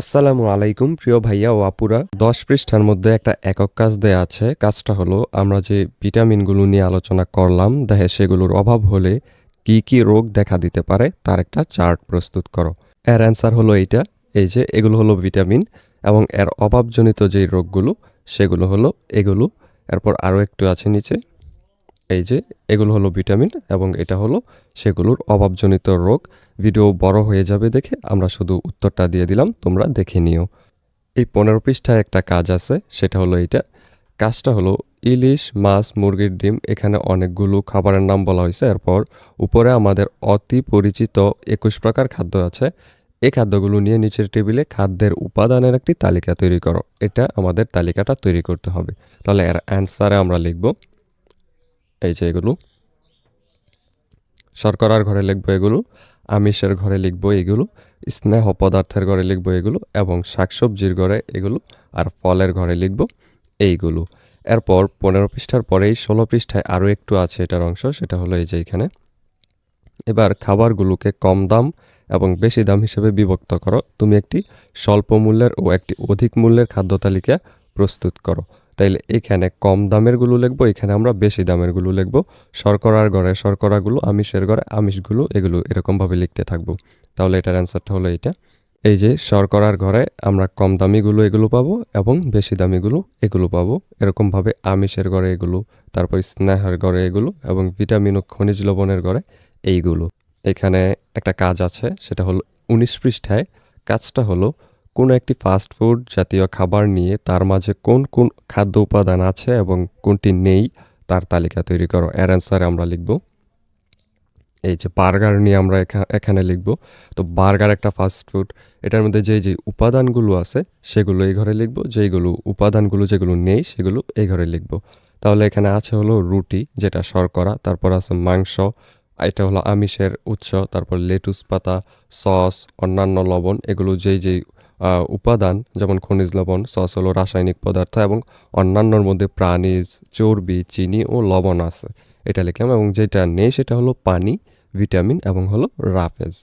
আসসালামু আলাইকুম, প্রিয় ভাইয়া ও আপুরা। দশ পৃষ্ঠার মধ্যে একটা একক কাজ দেয়া আছে। কাজটা হলো, আমরা যে ভিটামিনগুলো নিয়ে আলোচনা করলাম, দেখে সেগুলোর অভাব হলে কি কি রোগ দেখা দিতে পারে, তার একটা চার্ট প্রস্তুত করো। এর অ্যান্সার হলো এইটা, এই যে এগুলো হলো ভিটামিন এবং এর অভাবজনিত যেই রোগগুলো, সেগুলো হলো এগুলো। এরপর আরও একটু আছে নিচে। এই যে, এগুলো হলো ভিটামিন এবং এটা হলো সেগুলোর অভাবজনিত রোগ। ভিডিও বড় হয়ে যাবে দেখে আমরা শুধু উত্তরটা দিয়ে দিলাম, তোমরা দেখে নিও। এই পনেরো পৃষ্ঠায় একটা কাজ আছে, সেটা হলো এটা কাজটা হলো ইলিশ, মাছ, মুরগির ডিম, এখানে অনেকগুলো খাবারের নাম বলা হয়েছে। এরপর উপরে আমাদের অতি পরিচিত একুশ প্রকার খাদ্য আছে। এই খাদ্যগুলো নিয়ে নিচের টেবিলে খাদ্যের উপাদানের একটি তালিকা তৈরি করো। এটা আমাদের তালিকাটা তৈরি করতে হবে। তাহলে এর অ্যান্সারে আমরা লিখব এই যে এগুলো। শর্করার ঘরে লিখব এগুলো, আমিষের ঘরে লিখব এগুলো, স্নেহ পদার্থের ঘরে লিখব এগুলো এবং শাকসবজির ঘরে এগুলো আর ফলের ঘরে লিখব এইগুলো। এরপর পনেরো পৃষ্ঠার পরেই ষোলো পৃষ্ঠায় আরও একটু আছে এটার অংশ, সেটা হলো এই যে এখানে। এবার খাবারগুলোকে কম দাম এবং বেশি দাম হিসেবে বিভক্ত করো। তুমি একটি স্বল্প মূল্যের ও একটি অধিক মূল্যের খাদ্য তালিকা প্রস্তুত করো। তাইলে এখানে কম দামেরগুলো লিখব, এখানে আমরা বেশি দামেরগুলো লিখব। শর্করার গড়ে শর্করাগুলো, আমিষের গড়ে আমিষগুলো, এগুলো এরকমভাবে লিখতে থাকব। তাহলে এটার অ্যান্সারটা হলো এইটা। এই যে শর্করার ঘরে আমরা কম দামিগুলো এগুলো পাবো এবং বেশি দামিগুলো এগুলো পাবো। এরকমভাবে আমিষের ঘরে এগুলো, তারপর স্নেহের ঘরে এগুলো এবং ভিটামিন ও খনিজ লবণের ঘরে এইগুলো। এখানে একটা কাজ আছে, সেটা হলো উনিশ পৃষ্ঠায় কাজটা হলো কোনো একটি ফাস্ট ফুড জাতীয় খাবার নিয়ে তার মাঝে কোন কোন খাদ্য উপাদান আছে এবং কোনটি নেই তার তালিকা তৈরি করো। এর অ্যান্সারে আমরা লিখব। এই যে বার্গার নিয়ে আমরা এখা- এখানে লিখব। তো বার্গার একটা ফাস্ট ফুড এটার মধ্যে যে যে উপাদানগুলো আছে সেগুলো এই ঘরে লিখব। যেইগুলো উপাদানগুলো যেগুলো নেই সেগুলো এই ঘরে লিখব। তাহলে এখানে আছে হলো রুটি, যেটা শর্করা, তারপর আছে মাংস, এটা হলো আমিষের উৎস, তারপর লেটুস পাতা, সস, অন্যান্য লবণ, এগুলো যেই যেই উপাদান, যেমন খনিজ লবণ সসল ও রাসায়নিক পদার্থ এবং অন্যান্যর মধ্যে প্রাণীজ, চর্বি, চিনি ও লবণ আছে। এটা লিখলাম এবং যেটা নেই সেটা হলো পানি, ভিটামিন এবং হলো রাফেজ।